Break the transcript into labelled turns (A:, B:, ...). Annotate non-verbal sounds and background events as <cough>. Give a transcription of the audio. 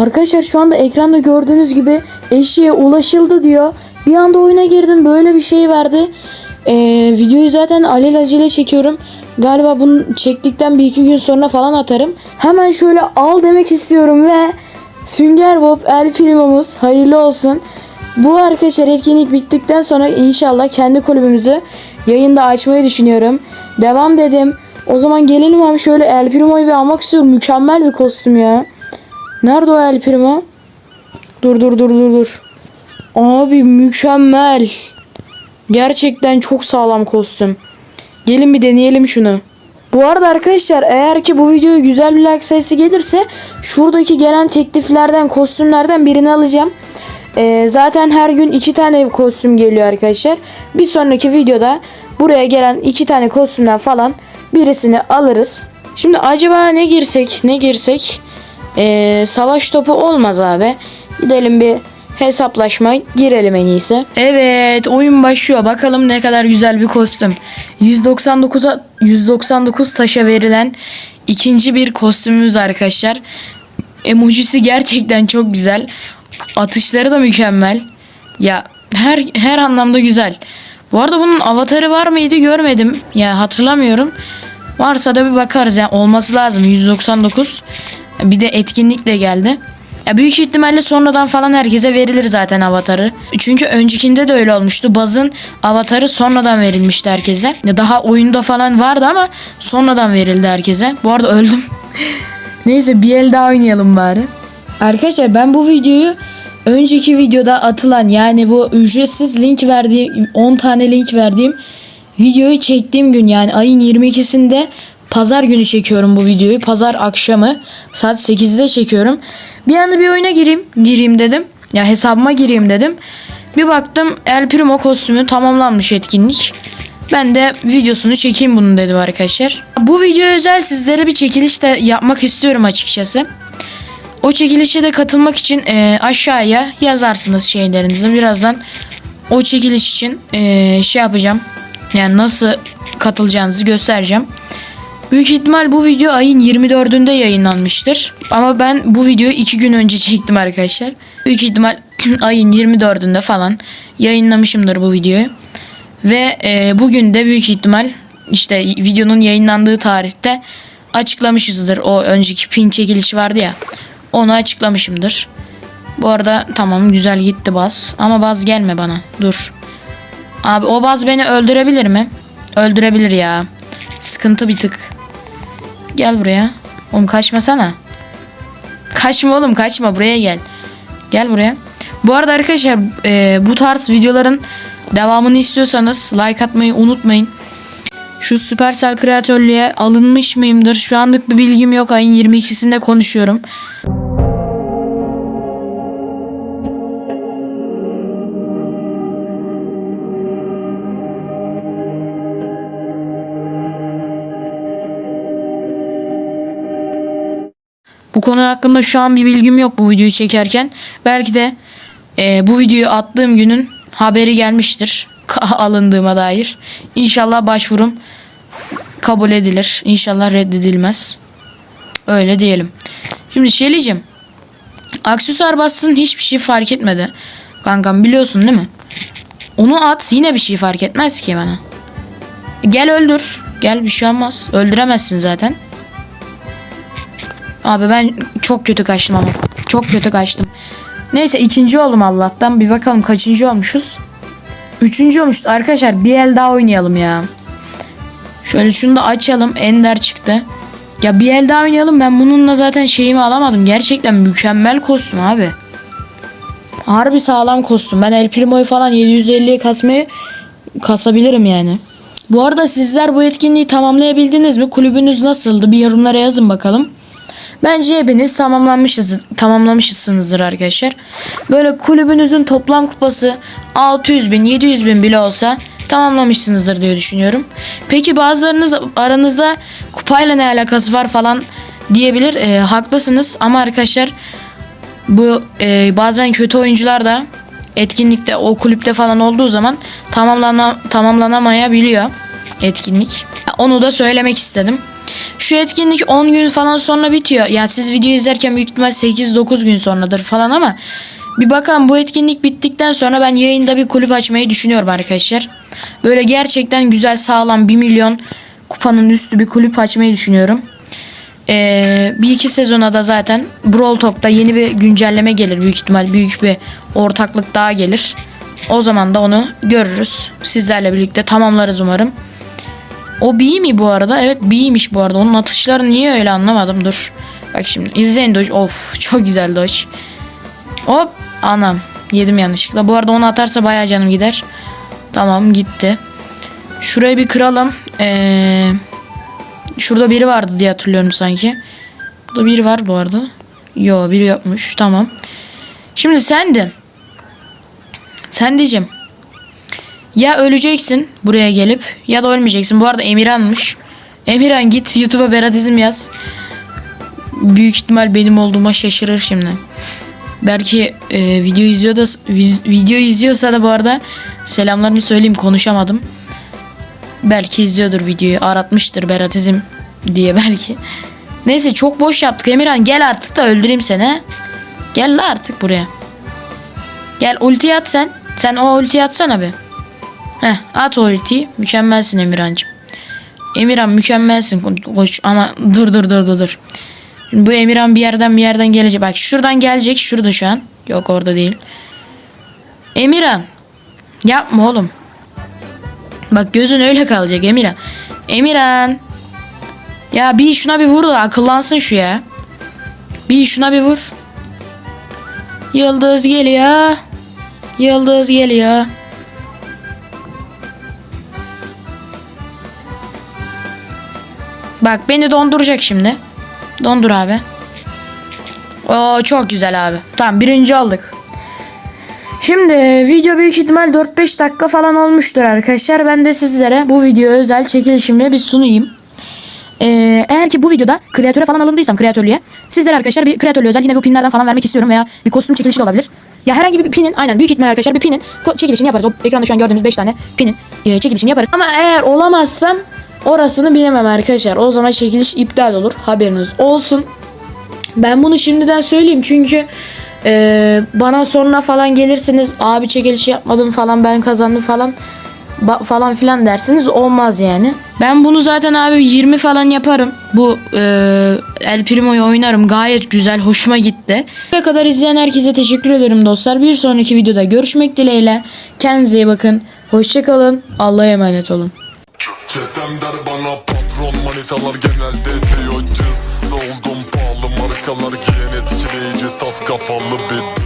A: Arkadaşlar şu anda ekranda gördüğünüz gibi eşeğe ulaşıldı diyor. Bir anda oyuna girdim böyle bir şey verdi. Ee, videoyu zaten alelacele çekiyorum. Galiba bunu çektikten bir iki gün sonra falan atarım. Hemen şöyle al demek istiyorum ve Sünger Bob El Primo'muz hayırlı olsun. Bu arkadaşlar etkinlik bittikten sonra inşallah kendi kulübümüzü yayında açmayı düşünüyorum. Devam dedim. O zaman gelelim abi şöyle El Primo'yu bir almak istiyorum. Mükemmel bir kostüm ya. Nerede o El Primo? Dur dur dur dur dur. Abi mükemmel. Gerçekten çok sağlam kostüm. Gelin bir deneyelim şunu. Bu arada arkadaşlar eğer ki bu videoya güzel bir like sayısı gelirse şuradaki gelen tekliflerden kostümlerden birini alacağım. Ee, zaten her gün iki tane kostüm geliyor arkadaşlar. Bir sonraki videoda buraya gelen iki tane kostümden falan birisini alırız. Şimdi acaba ne girsek ne girsek Ee, savaş topu olmaz abi. Gidelim bir hesaplaşma girelim en iyisi. Evet oyun başlıyor. Bakalım ne kadar güzel bir kostüm. 199'a 199 taşa verilen ikinci bir kostümümüz arkadaşlar. Emojisi gerçekten çok güzel. Atışları da mükemmel. Ya her her anlamda güzel. Bu arada bunun avatarı var mıydı görmedim. Ya hatırlamıyorum. Varsa da bir bakarız. Yani olması lazım 199. Bir de etkinlik de geldi. Ya büyük ihtimalle sonradan falan herkese verilir zaten avatarı. Çünkü öncekinde de öyle olmuştu. Baz'ın avatarı sonradan verilmişti herkese. Ya Daha oyunda falan vardı ama sonradan verildi herkese. Bu arada öldüm. <laughs> Neyse bir el daha oynayalım bari. Arkadaşlar ben bu videoyu önceki videoda atılan yani bu ücretsiz link verdiğim 10 tane link verdiğim videoyu çektiğim gün yani ayın 22'sinde pazar günü çekiyorum bu videoyu. Pazar akşamı saat 8'de çekiyorum. Bir anda bir oyuna gireyim, gireyim dedim. Ya hesabıma gireyim dedim. Bir baktım El Primo kostümü tamamlanmış etkinlik. Ben de videosunu çekeyim bunu dedim arkadaşlar. Bu video özel sizlere bir çekiliş de yapmak istiyorum açıkçası. O çekilişe de katılmak için e, aşağıya yazarsınız şeylerinizi. Birazdan o çekiliş için e, şey yapacağım. Yani nasıl katılacağınızı göstereceğim. Büyük ihtimal bu video ayın 24'ünde yayınlanmıştır. Ama ben bu videoyu 2 gün önce <laughs> çektim arkadaşlar. Büyük ihtimal <clears throat> ayın 24'ünde falan yayınlamışımdır bu videoyu. Ve e, bugün de büyük ihtimal işte videonun yayınlandığı tarihte açıklamışızdır. O önceki pin çekilişi vardı ya. Onu açıklamışımdır. Bu arada tamam güzel gitti baz. Ama baz gelme bana. Dur. Abi o baz beni öldürebilir mi? Öldürebilir ya. Sıkıntı bir tık. Gel buraya. Oğlum kaçmasana. Kaçma oğlum kaçma buraya gel. Gel buraya. Bu arada arkadaşlar e, bu tarz videoların devamını istiyorsanız like atmayı unutmayın. Şu Supercell kreatörlüğe alınmış mıyımdır? Şu anlık bir bilgim yok. Ayın 22'sinde konuşuyorum. Bu konu hakkında şu an bir bilgim yok bu videoyu çekerken. Belki de e, bu videoyu attığım günün haberi gelmiştir. <laughs> alındığıma dair. İnşallah başvurum kabul edilir. İnşallah reddedilmez. Öyle diyelim. Şimdi Şeli'cim. Aksesuar bastın hiçbir şey fark etmedi. Kankam biliyorsun değil mi? Onu at yine bir şey fark etmez ki bana. Gel öldür. Gel bir şey olmaz. Öldüremezsin zaten. Abi ben çok kötü kaçtım ama. Çok kötü kaçtım. Neyse ikinci oldum Allah'tan. Bir bakalım kaçıncı olmuşuz. Üçüncü olmuşuz. Arkadaşlar bir el daha oynayalım ya. Şöyle şunu da açalım. Ender çıktı. Ya bir el daha oynayalım. Ben bununla zaten şeyimi alamadım. Gerçekten mükemmel kostüm abi. Harbi sağlam kostüm. Ben El Primo'yu falan 750'ye kasmayı kasabilirim yani. Bu arada sizler bu etkinliği tamamlayabildiniz mi? Kulübünüz nasıldı? Bir yorumlara yazın bakalım. Bence hepiniz tamamlanmışız, tamamlamışsınızdır arkadaşlar. Böyle kulübünüzün toplam kupası 600 bin 700 bin bile olsa tamamlamışsınızdır diye düşünüyorum. Peki bazılarınız aranızda kupayla ne alakası var falan diyebilir. E, haklısınız ama arkadaşlar bu e, bazen kötü oyuncular da etkinlikte o kulüpte falan olduğu zaman tamamlana, tamamlanamayabiliyor etkinlik. Onu da söylemek istedim. Şu etkinlik 10 gün falan sonra bitiyor. Yani siz video izlerken büyük ihtimal 8-9 gün sonradır falan ama bir bakalım bu etkinlik bittikten sonra ben yayında bir kulüp açmayı düşünüyorum arkadaşlar. Böyle gerçekten güzel sağlam 1 milyon kupanın üstü bir kulüp açmayı düşünüyorum. Ee, bir iki sezona da zaten Brawl Talk'ta yeni bir güncelleme gelir büyük ihtimal büyük bir ortaklık daha gelir. O zaman da onu görürüz. Sizlerle birlikte tamamlarız umarım. O B mi bu arada? Evet B'ymiş bu arada. Onun atışları niye öyle anlamadım. Dur. Bak şimdi izleyin Doge. Of <laughs> çok güzel Doge. Hop anam. Yedim yanlışlıkla. Bu arada onu atarsa bayağı canım gider. Tamam gitti. Şurayı bir kıralım. Eee... Şurada biri vardı diye hatırlıyorum sanki. Burada biri var bu arada. Yo biri yokmuş. Tamam. Şimdi sendin. Sen diyeceğim. Ya öleceksin buraya gelip ya da ölmeyeceksin. Bu arada Emirhan'mış. Emirhan git YouTube'a Beratizm yaz. Büyük ihtimal benim olduğuma şaşırır şimdi. Belki e, video izliyor da video izliyorsa da bu arada selamlarımı söyleyeyim konuşamadım. Belki izliyordur videoyu. Aratmıştır Beratizm diye belki. Neyse çok boş yaptık. Emirhan gel artık da öldüreyim seni. Gel la artık buraya. Gel ulti at sen. Sen o ulti atsana bir. Heh at o ultiyi. Mükemmelsin Emirhan'cığım. Emirhan mükemmelsin. Ko- Koş ama dur dur dur dur dur. Bu Emirhan bir yerden bir yerden gelecek. Bak şuradan gelecek. Şurada şu an. Yok orada değil. Emirhan. Yapma oğlum. Bak gözün öyle kalacak Emirhan. Emirhan. Ya bir şuna bir vur da akıllansın şu ya. Bir şuna bir vur. Yıldız geliyor. Yıldız geliyor. Bak beni donduracak şimdi. Dondur abi. Oo çok güzel abi. Tamam birinci aldık. Şimdi video büyük ihtimal 4-5 dakika falan olmuştur arkadaşlar. Ben de sizlere bu video özel çekilişimle bir sunayım. Ee, eğer ki bu videoda kreatöre falan alındıysam kreatörlüğe sizlere arkadaşlar bir kreatörlüğe özel yine bu pinlerden falan vermek istiyorum veya bir kostüm çekilişi de olabilir. Ya herhangi bir pinin aynen büyük ihtimal arkadaşlar bir pinin çekilişini yaparız. O ekranda şu an gördüğünüz 5 tane pinin e, çekilişini yaparız. Ama eğer olamazsam orasını bilemem arkadaşlar. O zaman çekiliş iptal olur. Haberiniz olsun. Ben bunu şimdiden söyleyeyim çünkü e, bana sonra falan gelirsiniz abi çekilişi yapmadım falan ben kazandım falan falan filan dersiniz olmaz yani. Ben bunu zaten abi 20 falan yaparım. Bu e, El Primo'yu oynarım gayet güzel hoşuma gitti. Buraya kadar izleyen herkese teşekkür ederim dostlar. Bir sonraki videoda görüşmek dileğiyle. Kendinize iyi bakın. Hoşçakalın. Allah'a emanet olun.
B: Çetem der bana patron manitalar genelde diyor cız. Oldum pahalı markalar giyen etkileyici tas kafalı bir